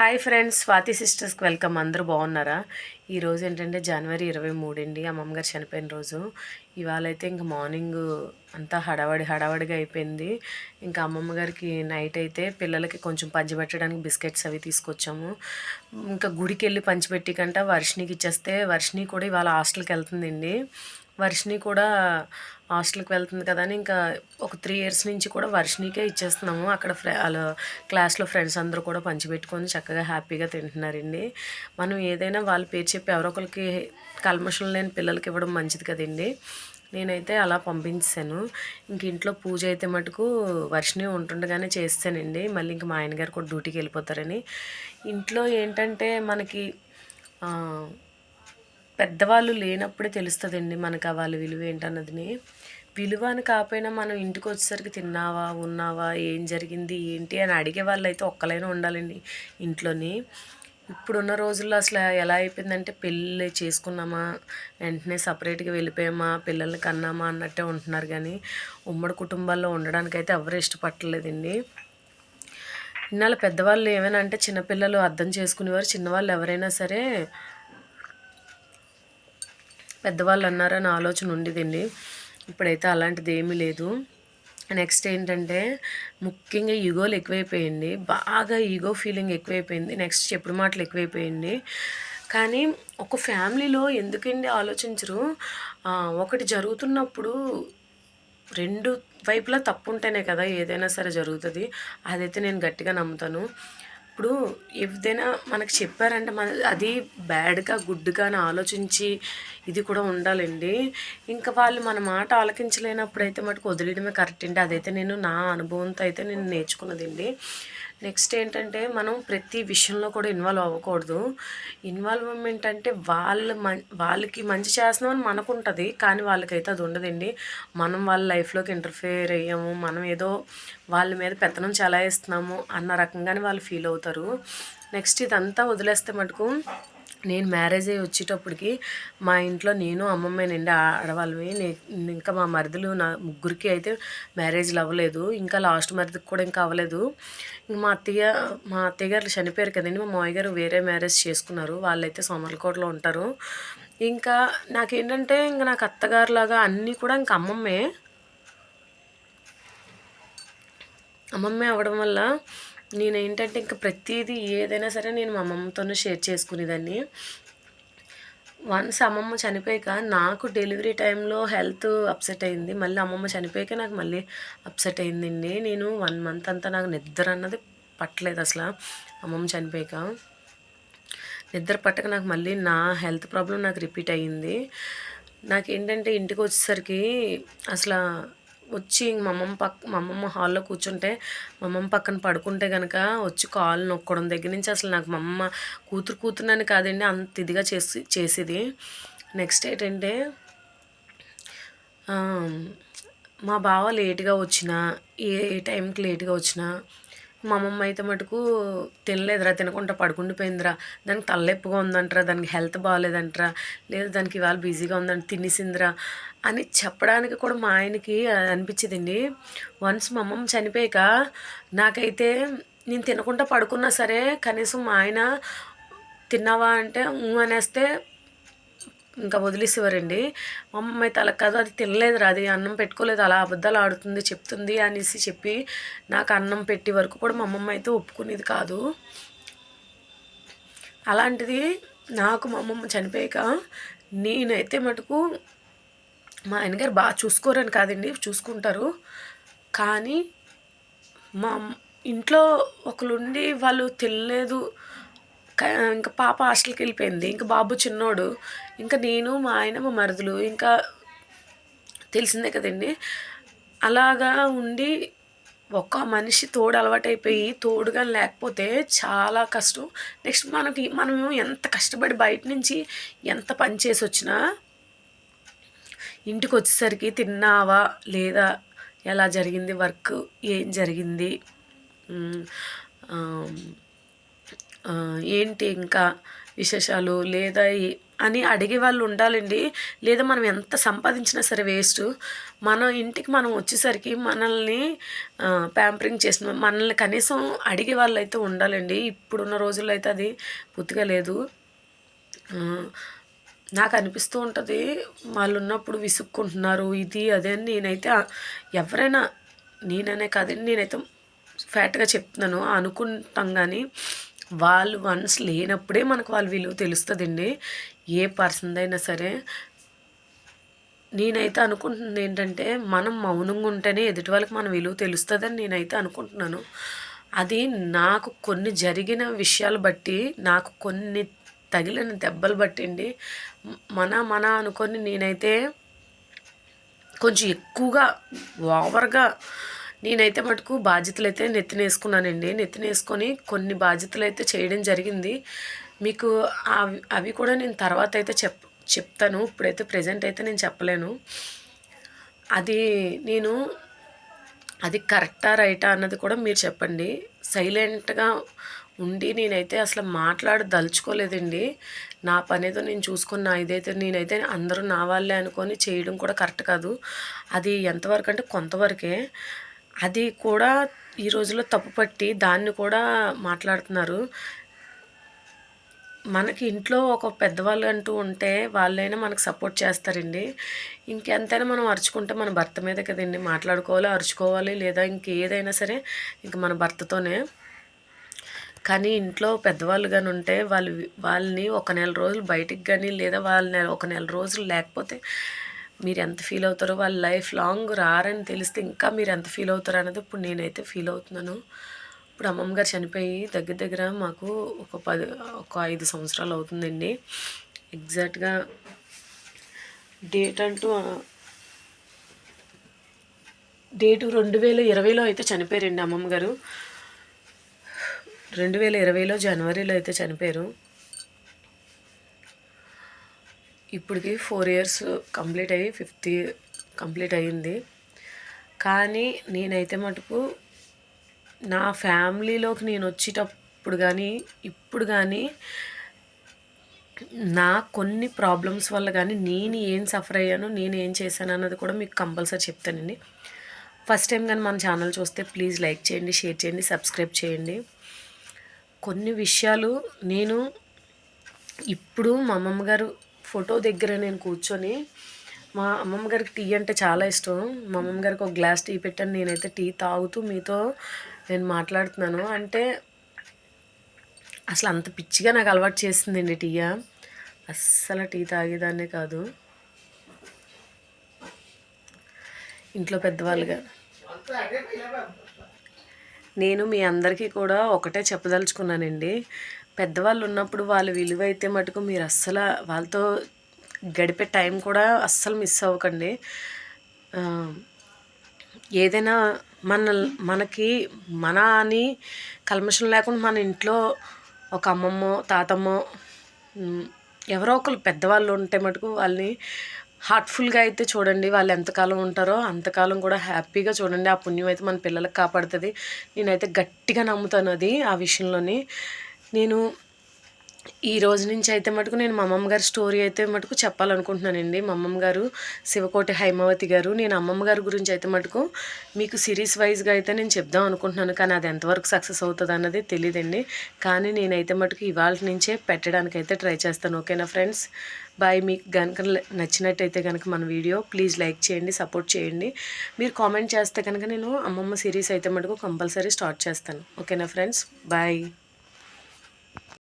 Hi friends Swathi సిస్టర్స్కి welcome. అందరూ బాగున్నారా? ఈరోజు ఏంటంటే జనవరి ఇరవై మూడు అండి. అమ్మమ్మ గారు చనిపోయిన రోజు. ఇవాళ అయితే ఇంకా మార్నింగ్ అంతా హడావడి హడావడిగా అయిపోయింది. ఇంకా అమ్మమ్మ గారికి నైట్ అయితే పిల్లలకి కొంచెం పంచిపెట్టడానికి బిస్కెట్స్ అవి తీసుకొచ్చాము. ఇంకా గుడికి వెళ్ళి పంచిపెట్టి కంట వర్షినికి ఇచ్చేస్తే వర్షిని కూడా ఇవాళ హాస్టల్కి వెళ్తుందండి. వర్షిని కూడా హాస్టల్కి వెళ్తుంది కదా అని ఇంకా ఒక త్రీ ఇయర్స్ నుంచి కూడా వర్షినికే ఇచ్చేస్తున్నాము. అక్కడ ఫ్రె వాళ్ళ క్లాస్లో ఫ్రెండ్స్ అందరూ కూడా పంచిపెట్టుకొని చక్కగా హ్యాపీగా తింటున్నారండి. మనం ఏదైనా వాళ్ళ పేరు చెప్పి ఎవరో ఒకరికి కల్మషం లేని పిల్లలకి ఇవ్వడం మంచిది కదండి. నేనైతే అలా పంపించాను ఇంక ఇంట్లో పూజ అయితే మటుకు వర్షిని ఉంటుండగానే చేస్తానండి. మళ్ళీ ఇంక మా ఆయన గారు కూడా డ్యూటీకి వెళ్ళిపోతారని. ఇంట్లో ఏంటంటే మనకి పెద్దవాళ్ళు లేనప్పుడే తెలుస్తుందండి మనకు ఆ వాళ్ళ విలువ ఏంటన్నది విలువ అని కాకపోయినా మనం ఇంటికి వచ్చేసరికి తిన్నావా ఉన్నావా ఏం జరిగింది ఏంటి అని అడిగే వాళ్ళు అయితే ఒక్కలైనా ఉండాలండి ఇంట్లోని. ఇప్పుడున్న రోజుల్లో అసలు ఎలా అయిపోయిందంటే పెళ్ళి చేసుకున్నామా వెంటనే సపరేట్గా వెళ్ళిపోయామా పిల్లల్ని కన్నామా అన్నట్టే ఉంటున్నారు కానీ ఉమ్మడి కుటుంబాల్లో ఉండడానికైతే ఎవరు ఇష్టపడలేదండి ఇన్నాళ్ళ పెద్దవాళ్ళు ఏమైనా అంటే చిన్నపిల్లలు అర్థం చేసుకునేవారు చిన్నవాళ్ళు ఎవరైనా సరే పెద్దవాళ్ళు అన్నారని ఆలోచన ఉండేదండి. ఇప్పుడైతే అలాంటిది ఏమీ లేదు. నెక్స్ట్ ఏంటంటే ముఖ్యంగా ఈగోలు ఎక్కువైపోయింది. బాగా ఈగో ఫీలింగ్ ఎక్కువైపోయింది. నెక్స్ట్ చెప్పుడు మాటలు ఎక్కువైపోయింది. కానీ ఒక ఫ్యామిలీలో ఎందుకండి ఆలోచించరు? ఒకటి జరుగుతున్నప్పుడు రెండు వైపులా తప్పు ఉంటేనే కదా ఏదైనా సరే జరుగుతుంది. అదైతే నేను గట్టిగా నమ్ముతాను. ఇప్పుడు ఏదైనా మనకు చెప్పారంటే మన అది బ్యాడ్గా గుడ్గా అని ఆలోచించి ఇది కూడా ఉండాలండి. ఇంకా వాళ్ళు మన మాట ఆలకించలేనప్పుడు అయితే మటుకు వదిలేయడమే కరెక్ట్ అండి. అదైతే నేను నా అనుభవంతో అయితే నేను నేర్చుకున్నదండి. నెక్స్ట్ ఏంటంటే మనం ప్రతి విషయంలో కూడా ఇన్వాల్వ్ అవ్వకూడదు. ఇన్వాల్వ్మెంట్ అంటే వాళ్ళ వాళ్ళకి మంచి చేస్తున్నామని మనకు ఉంటుంది కానీ వాళ్ళకైతే అది ఉండదండి. మనం వాళ్ళ లైఫ్లోకి ఇంటర్ఫేర్ అయ్యాము. మనం ఏదో వాళ్ళ మీద పెత్తనం చలాయిస్తున్నాము అన్న రకంగానే వాళ్ళు ఫీల్ అవుతారు. నెక్స్ట్ ఇదంతా వదిలేస్తే మటుకు నేను మ్యారేజ్ అయ్యి వచ్చేటప్పటికి మా ఇంట్లో నేను అమ్మమ్మేనండి ఆడవాళ్ళవి ఇంకా మా మరిదులు నా ముగ్గురికి అయితే మ్యారేజ్లు అవ్వలేదు. ఇంకా లాస్ట్ మరిదికి కూడా ఇంకా అవ్వలేదు. మా అత్తయ్య మా అత్తయ్య గారు చనిపోయారు కదండి. మా మామయ్య గారు వేరే మ్యారేజ్ చేసుకున్నారు. వాళ్ళైతే సోమలకోటలో ఉంటారు. ఇంకా నాకేంటంటే ఇంకా నాకు అత్తగారు లాగా అన్నీ కూడా ఇంకా అమ్మమ్మే. అమ్మమ్మే అవ్వడం వల్ల నేను ఏంటంటే ఇంకా ప్రతిదీ ఏదైనా సరే నేను మా అమ్మమ్మతోనే షేర్ చేసుకునేదాన్ని. వన్స్ అమ్మమ్మ చనిపోయాక నాకు డెలివరీ టైంలో హెల్త్ అప్సెట్ అయింది. మళ్ళీ అమ్మమ్మ చనిపోయాక నాకు మళ్ళీ అప్సెట్ అయిందండి. నేను వన్ మంత్ అంతా నాకు నిద్ర అన్నది పట్టలేదు అసలు అమ్మమ్మ చనిపోయాక. నిద్ర పట్టక నాకు మళ్ళీ నా హెల్త్ ప్రాబ్లం నాకు రిపీట్ అయ్యింది. నాకు ఏంటంటే ఇంటికి వచ్చేసరికి అసలు వచ్చి మా అమ్మమ్మ పక్క మా అమ్మమ్మ హాల్లో కూర్చుంటే మా అమ్మమ్మ పక్కన పడుకుంటే కనుక వచ్చి కాలు నొక్కడం దగ్గర నుంచి అసలు నాకు మా అమ్మ కూతురు కూతురునని కాదండి అంత ఇదిగా చేసి చేసేది. నెక్స్ట్ ఏంటంటే మా బావ లేట్గా వచ్చిన ఏ టైంకి లేట్గా వచ్చినా మా అమ్మమ్మ అయితే మటుకు తినలేదురా తినకుండా పడుకుండిపోయిందిరా. దానికి తలెప్పుగా ఉందంటరా దానికి హెల్త్ బాగాలేదంటరా లేదు దానికి ఇవాళ బిజీగా ఉందంట తినేసిందిరా అని చెప్పడానికి కూడా మా ఆయనకి అనిపించేదండి. వన్స్ మా అమ్మమ్మ చనిపోయాక నాకైతే నేను తినకుండా పడుకున్నా సరే కనీసం మా ఆయన తిన్నావా అంటే అనేస్తే ఇంకా వదిలేసేవారండి. మా అమ్మ అయితే అలా కాదు అది తినలేదురా అది అన్నం పెట్టుకోలేదు అలా అబద్ధాలు ఆడుతుంది చెప్తుంది అనేసి చెప్పి నాకు అన్నం పెట్టే వరకు కూడా మా అమ్మమ్మ అయితే ఒప్పుకునేది కాదు. అలాంటిది నాకు మా అమ్మమ్మ చనిపోయాక నేనైతే మటుకు మా ఆయనగారు బాగా చూసుకోరని కాదండి చూసుకుంటారు. కానీ మా ఇంట్లో ఒకరుండి వాళ్ళు తెలియలేదు ఇంకా పాప హాస్టల్కి వెళ్ళిపోయింది ఇంకా బాబు చిన్నోడు. ఇంకా నేను మా ఆయన మా మరుదులు ఇంకా తెలిసిందే కదండి. అలాగా ఉండి ఒక్క మనిషి తోడు అలవాటైపోయి తోడుగా లేకపోతే చాలా కష్టం. నెక్స్ట్ మనకి మనము ఎంత కష్టపడి బయట నుంచి ఎంత పని చేసి వచ్చినా ఇంటికి వచ్చేసరికి తిన్నావా లేదా ఎలా జరిగింది వర్క్ ఏం జరిగింది ఏంటి ఇంకా విశేషాలు? లేదా అని అడిగే వాళ్ళు ఉండాలండి. లేదా మనం ఎంత సంపాదించినా సరే వేస్ట్. మన ఇంటికి మనం వచ్చేసరికి మనల్ని ప్యాంపరింగ్ చేసిన మనల్ని కనీసం అడిగే వాళ్ళు అయితే ఉండాలండి. ఇప్పుడున్న రోజుల్లో అయితే అది పూర్తిగా లేదు. నాకు అనిపిస్తూ ఉంటుంది వాళ్ళు ఉన్నప్పుడు విసుక్కుంటున్నారు ఇది అదే అని నేనైతే ఎవరైనా నేననే కాదండి నేనైతే ఫ్యాట్గా చెప్తున్నాను అనుకుంటాం కానీ వాళ్ళు వన్స్ లేనప్పుడే మనకు వాళ్ళ విలువ తెలుస్తుందండి. ఏ పర్సన్ అయినా సరే. నేనైతే అనుకుంటుంది ఏంటంటే మనం మౌనంగా ఉంటేనే ఎదుటి వాళ్ళకి మన విలువ తెలుస్తుందని నేనైతే అనుకుంటున్నాను. అది నాకు కొన్ని జరిగిన విషయాలు బట్టి నాకు కొన్ని తగిలిన దెబ్బలు బట్టండి. మన మన అనుకొని నేనైతే కొంచెం ఎక్కువగా ఓవర్గా నేనైతే మటుకు బాధ్యతలు అయితే నెత్తినేసుకున్నానండి. నెత్తినేసుకొని కొన్ని బాధ్యతలు అయితే చేయడం జరిగింది. మీకు అవి అవి కూడా నేను తర్వాత అయితే చెప్ చెప్తాను. ఇప్పుడైతే ప్రజెంట్ అయితే నేను చెప్పలేను. అది నేను అది కరెక్టా రైటా అన్నది కూడా మీరు చెప్పండి. సైలెంట్గా ఉండి నేనైతే అసలు మాట్లాడదలుచుకోలేదండి నా పనేదో నేను చూసుకున్న ఇదైతే నేనైతే అందరూ నా వాళ్ళే అనుకొని చేయడం కూడా కరెక్ట్ కాదు. అది ఎంతవరకు అంటే కొంతవరకే. అది కూడా ఈ రోజుల్లో తప్పుపట్టి దాన్ని కూడా మాట్లాడుతున్నారు. మనకి ఇంట్లో ఒక పెద్దవాళ్ళు అంటూ ఉంటే వాళ్ళైనా మనకు సపోర్ట్ చేస్తారండి. ఇంకెంతైనా మనం అరుచుకుంటే మన భర్త మీద కదండి మాట్లాడుకోవాలి అరుచుకోవాలి లేదా ఇంకేదైనా సరే ఇంక మన భర్తతోనే. కానీ ఇంట్లో పెద్దవాళ్ళు కానీ ఉంటే వాళ్ళు వాళ్ళని ఒక నెల రోజులు బయటికి కానీ లేదా వాళ్ళ ఒక నెల రోజులు లేకపోతే మీరు ఎంత ఫీల్ అవుతారో వాళ్ళ లైఫ్ లాంగ్ రారని తెలిస్తే ఇంకా మీరు ఎంత ఫీల్ అవుతారో అనేది ఇప్పుడు నేనైతే ఫీల్ అవుతున్నాను. ఇప్పుడు అమ్మమ్మ గారు చనిపోయి దగ్గర దగ్గర మాకు ఒక పది ఒక ఐదు సంవత్సరాలు అవుతుందండి. ఎగ్జాక్ట్గా డేట్ అంటూ డేటు రెండు వేల ఇరవైలో అయితే చనిపోయారండి అమ్మమ్మ గారు. రెండు వేల ఇరవైలో జనవరిలో అయితే చనిపోయారు. ఇప్పటికి ఫోర్ ఇయర్స్ కంప్లీట్ అయ్యి ఫిఫ్త్ కంప్లీట్ అయ్యింది. కానీ నేనైతే మటుకు నా ఫ్యామిలీలోకి నేను వచ్చేటప్పుడు కానీ ఇప్పుడు కానీ నా కొన్ని ప్రాబ్లమ్స్ వల్ల కానీ నేను ఏం సఫర్ అయ్యాను నేను ఏం చేశాను అన్నది కూడా మీకు కంపల్సరీ చెప్తానండి. ఫస్ట్ టైం కానీ మన ఛానల్ చూస్తే ప్లీజ్ లైక్ చేయండి షేర్ చేయండి సబ్స్క్రైబ్ చేయండి. కొన్ని విషయాలు నేను ఇప్పుడు మా అమ్మమ్మ గారు ఫోటో దగ్గర నేను కూర్చొని మా అమ్మమ్మ గారికి టీ అంటే చాలా ఇష్టం. మా అమ్మమ్మ గారికి ఒక గ్లాస్ టీ పెట్టాను నేనైతే టీ తాగుతూ మీతో నేను మాట్లాడుతున్నాను. అంటే అసలు అంత పిచ్చిగా నాకు అలవాటు చేసిందండి టీయా అస్సలు టీ తాగేదాన్నే కాదు. ఇంట్లో పెద్దవాళ్ళుగా నేను మీ అందరికీ కూడా ఒకటే చెప్పదలుచుకున్నానండి. పెద్దవాళ్ళు ఉన్నప్పుడు వాళ్ళ విలువ అయితే మటుకు మీరు అస్సలు వాళ్ళతో గడిపే టైం కూడా అస్సలు మిస్ అవ్వకండి. ఏదైనా మన మనకి మన అని కల్మషం లేకుండా మన ఇంట్లో ఒక అమ్మమ్మ తాతమ్మ ఎవరో ఒకరు పెద్దవాళ్ళు ఉంటే మటుకు వాళ్ళని హార్ట్ఫుల్గా అయితే చూడండి వాళ్ళు ఎంతకాలం ఉంటారో అంతకాలం కూడా హ్యాపీగా చూడండి. ఆ పుణ్యం అయితే మన పిల్లలకు కాపాడుతుంది. నేనైతే గట్టిగా నమ్ముతాను అది ఆ విషయంలోని. నేను ఈ రోజు నుంచి అయితే మటుకు నేను మా అమ్మమ్మ గారి స్టోరీ అయితే మటుకు చెప్పాలనుకుంటున్నానండి. మా అమ్మమ్మ గారు శివకోటి హైమావతి గారు. నేను అమ్మమ్మ గారి గురించి అయితే మటుకు మీకు సిరీస్ వైజ్గా అయితే నేను చెప్దాం అనుకుంటున్నాను. కానీ అది ఎంతవరకు సక్సెస్ అవుతుంది అన్నది తెలియదండి కానీ నేనైతే మటుకు ఇవాళ నుంచే పెట్టడానికైతే ట్రై చేస్తాను. ఓకేనా ఫ్రెండ్స్? బాయ్ మీకు కనుక నచ్చినట్టయితే కనుక మన వీడియో ప్లీజ్ లైక్ చేయండి సపోర్ట్ చేయండి. మీరు కామెంట్ చేస్తే కనుక నేను అమ్మమ్మ సిరీస్ అయితే మటుకు కంపల్సరీ స్టార్ట్ చేస్తాను. ఓకేనా ఫ్రెండ్స్? బాయ్